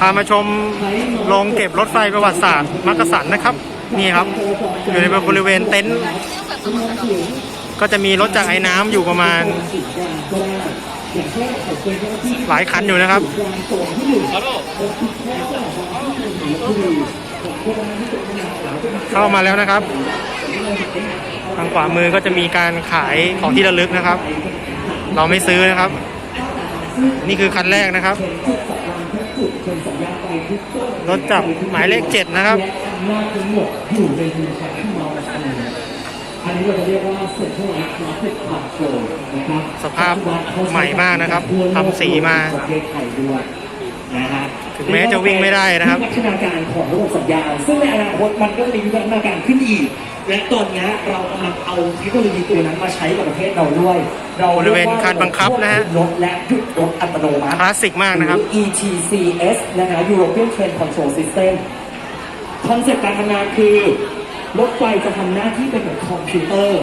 พามาชมโรงเก็บรถไฟประวัติศาสตร์มักกะสันนะครับ นี่ครับ อยู่ในบริเวณเต็นท์ก็จะมีรถจากไอ้น้ำอยู่ประมาณ หลายคันอยู่นะครับเข้ามาแล้วนะครับ ทางขวามือก็จะมีการขายของที่ระลึกนะครับ เราไม่ซื้อนะครับ นี่คือคันแรกนะครับ รถจับหมายเลขเจ็ดนะครับหน้าทั้งหมดอยู่ในยูนิคอร์ที่เรามาทำอันนี้เราจะเรียกว่าเซ็นทรัลไลท์คลาสสิกพาร์โนะครับสภาพใหม่มากนะครับทำสีมาประเทศไทยด้วยนะฮะถึงแม้จะวิ่งไม่ได้นะครับพัฒนาการของระบบสัญญาณซึ่งในอนาคตมันก็จะมีวิวัฒนาการขึ้นอีก และตอนนี้เรากำลังเอาเทคโนโลยีตัวนั้นมาใช้กับประเทศเราด้วย เราบริเวณคันบังคับนะฮะรถและหยุดรถอัตโนมัติคลาสสิกมากนะครับหอ ETCS นะคะ European Train Control System คอนเซ็ปต์การทำงานคือ รถไฟจะทำหน้าที่เป็นเหมือนคอมพิวเตอร์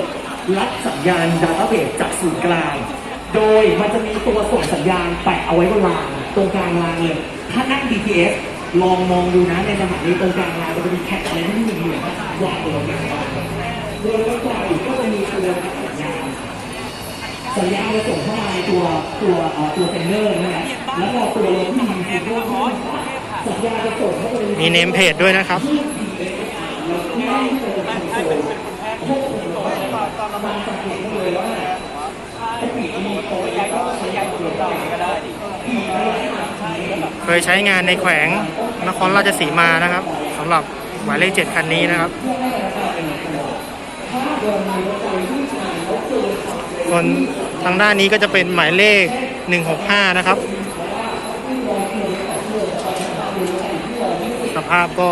รับสัญญาณดาต้าเบสจากศูนย์กลาง โดยมันจะมีตัวส่งสัญญาณแปะเอาไว้บนรางตรงกลางรางเลย ถ้านั่ง BTS ลองมองดูนะในสถานีตรงกลางเราจะมีแท็กอะไรที่เหมือเหมือนวางอยู่ตรงกลางรางโดยก็จะมีตัวสัญญาณสัญญาณจะส่งเข้ามาในตัวตัวตัวเซนเนอร์นะฮะแล้วพอตัวรถที่มีฟีเจอร์เข้ามาสัญญาณจะส่งเข้าไปมีเนมเพจด้วยนะครับเเคยใช้งานในแขวงนครราชสีมานะครับสำหรับหมายเลขเจ็ดคันนี้นะครับส่วนทางด้านนี้ก็จะเป็นหมายเลข 165 นะครับ สภาพก็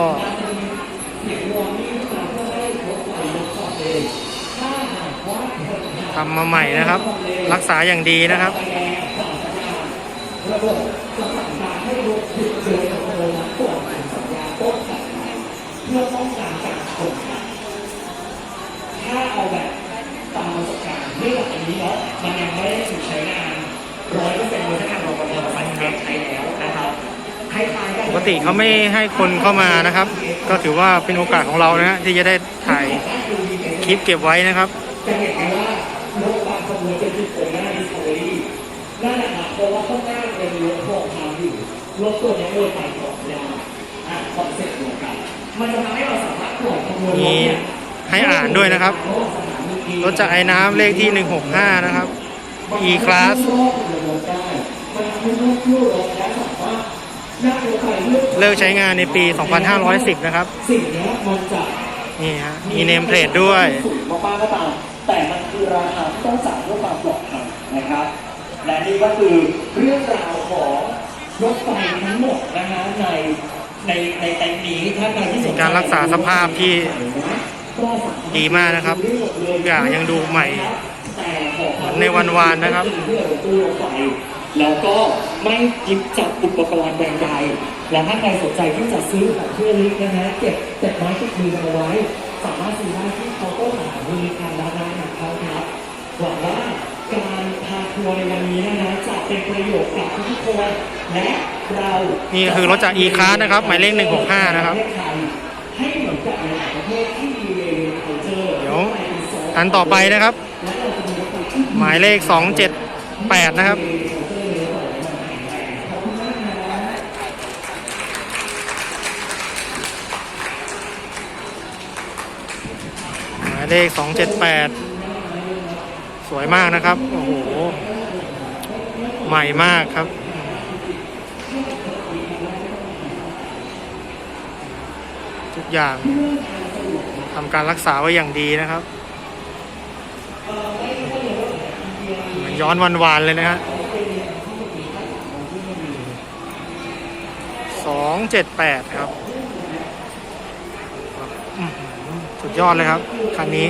ทำมาใหม่นะครับ รักษาอย่างดีนะครับ ถ้าเอาแบบตามประสบการณ์เรื่องอันนี้เนาะมันยังไม่ได้ถูกใช้งานร้อยเปอร์เซ็นต์เลยถ้าการรอปภใส่เก็บใช้แล้วนะครับคล้ายๆกันปกติเขาไม่ให้คนเข้ามานะครับ ก็ถือว่าเป็นโอกาสของเรานะฮะที่จะได้ถ่ายคลิปเก็บไว้นะครับจะเห็นได้ว่ารถบางขบวนจะติดโผล่หน้าดิสคัฟเวอรี่นั่นแหละครับเพราะว่าข้างหน้าจะมีรถพวกทางอยู่รถตัวนี้เลยไป มันจะทำให้เราสามารถปล่อยขบวนรถมีเนี่ยให้อ่านด้วยนะครับ รถจากไอ้น้ำเลขที่ 165 นะครับ E class เลิกใช้งานในปี 2510 นะครับ สิ่งเนี้ยมันจะนี่ฮะมีเนมเพลทด้วย สูงมากๆก็ตามแต่มันคือราคาที่ต้องจ่ายเพื่อความปลอดภัยนะครับ และนี่ก็คือเรื่องราวของรถไฟทั้งหมดนะฮะใน ในในเต็นท์นี้ถ้าใครที่สนใจการรักษาสภาพที่ดีมากนะครับทุกอย่างยังดูใหม่แต่ขอเหมือนในวันวานนะครับเพื่อรถตู้รถไฟแล้วก็ไม่หยิบจับอุปกรณ์ใดๆและถ้าใครสนใจที่จะซื้อของเพื่อนลิกนะฮะเก็บเก็บไม้ติดมือกันเอาไว้ สามารถซื้อได้ที่เคาน์เตอร์ของบริการร้านอาหารเขาครับหวังว่าการพาทัวร์ในวันนี้นะฮะจะ เป็นประโยชน์กับทุกๆคนและเรานี่คือรถจาก E-Class นะครับ หมายเลข165 นะครับให้เหมือนกับในหลายประเทศที่มีเวลเคาเจอร์เดี๋ยวอันต่อไปนะครับ หมายเลข 278 นะครับหมายเลข 278 สวยมากนะครับ โอ้โห ใหม่มากครับ ทุกอย่างทำการรักษาไว้อย่างดีนะครับมือนย้อนวันวานเลยนะฮะสองเจ็ดแปดครับ สุดยอดเลยครับ คันนี้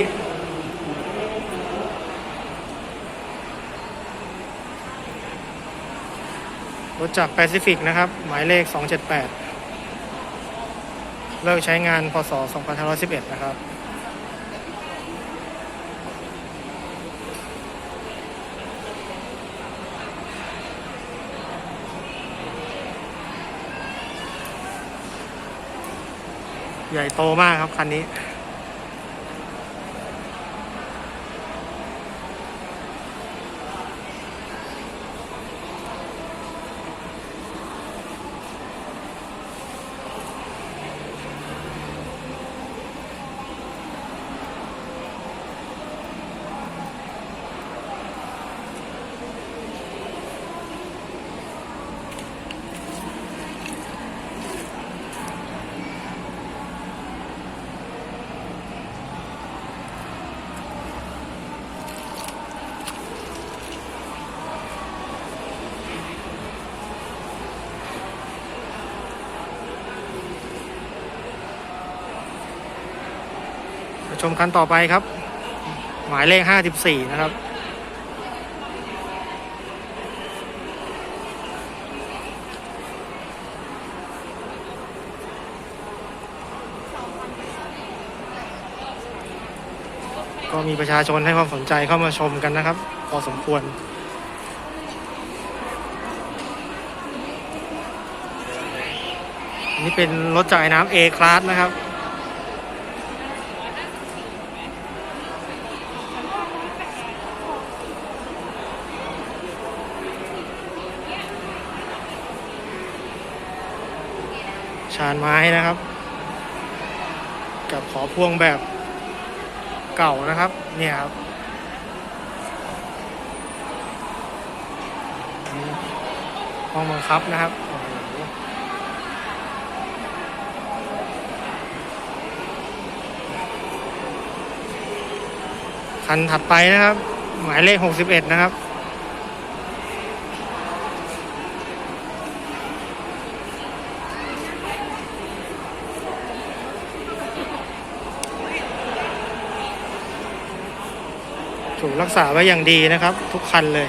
รถจากแปซิฟิกนะครับ หมายเลข 278 เลิกใช้งานพศ 2511 นะครับ ใหญ่โตมากครับ คันนี้ ชมคันต่อไปครับ หมายเลข54นะครับก็มีประชาชนให้ความสนใจเข้ามาชมกันนะครับ พอสมควรนนี้เป็นรถจ่ายน้ำ A Class นะครับานไม้นะครับ กับขอพ่วงแบบเก่านะครับ เนี่ยครับอืมห้องบังคับนะครับคันถัดไปนะครับ หมายเลข 61 นะครับ ถูกรักษาไว้อย่างดีนะครับ ทุกคันเลย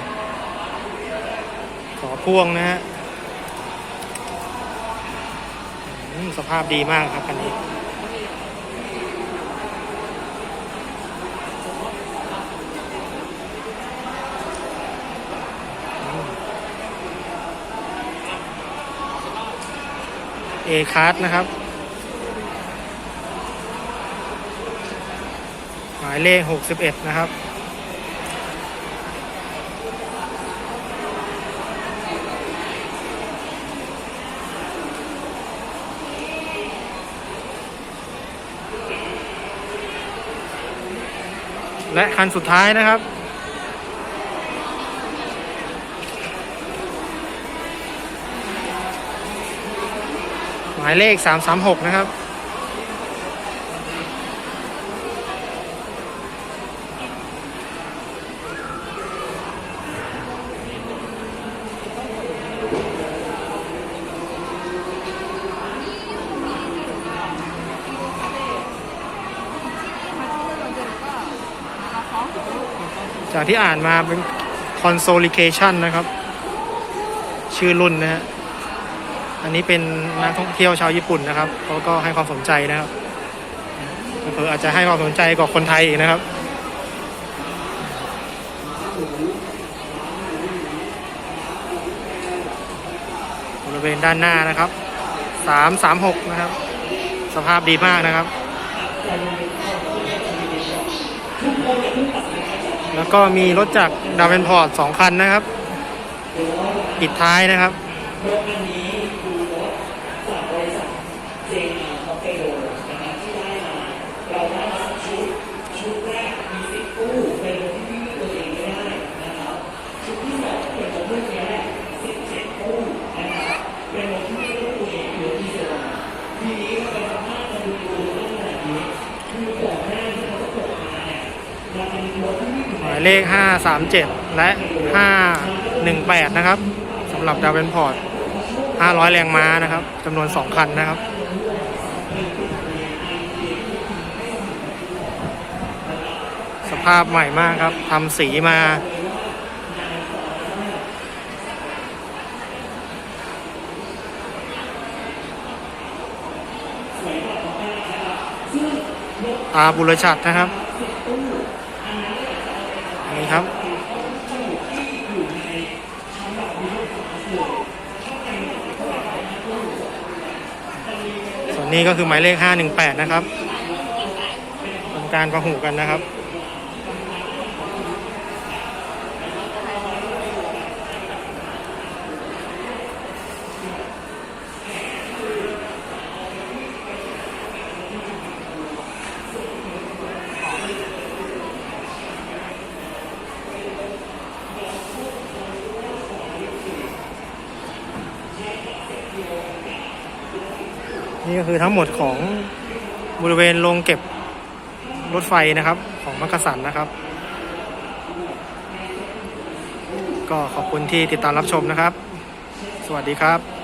ขอพ่วงนะฮะสภาพดีมากครับคันนี้เอคาร์ดนะครับ หมายเลข 61 นะครับ และคันสุดท้ายนะครับ หมายเลข 336 นะครับ จากที่อ่านมาเป็น consolication นะครับ ชื่อรุ่นนะฮะอันนี้เป็นนักท่องเที่ยวชาวญี่ปุ่นนะครับเขาก็ให้ความสนใจนะครับเผื่ออาจจะให้ความสนใจกว่าคนไทยอีกนะครับบริเวณด้านหน้านะครับสามสามหกนะครับ สภาพดีมากนะครับ แล้วก็มีรถจากดาวเวนพอร์ตสองคันนะครับ ปิดท้ายนะครับ รถคันนี้คือรถจากบริษัทเจมาฮอกไกโดนะครับที่ได้มา เราได้มาชุด ชุดแรกมีสิบตู้เป็นรถที่วิ่งด้วยตัวเองไม่ได้นะครับ ชุดที่สองเป็นรถรุ่นนี้สิบเจ็ดตู้นะครับเป็นรถที่วิ่งด้วยตัวเองหรือดีเซลทีนี้มันเป็นสภาพมันดูดูลักษณะนี้คือก่อนหน้าที่เขาจะเปิดมาเนี่ยมันเป็นรถที่วิ่งอยู่ หมาย เลข 537 และ 518 นะครับสำหรับดาวเวนพอร์ต 500 แรงม้านะครับจำนวน 2 คันนะครับสภาพใหม่มากครับทำสีมาอาบุรชัดนะครับ นี่ครับสนนี้ก็คือหมายเลข 518 นะครับทำการประหูกันนะครับ นี่ก็คือทั้งหมดของบริเวณโรงเก็บรถไฟนะครับ ของมักกะสันนะครับ ก็ขอบคุณที่ติดตามรับชมนะครับ สวัสดีครับ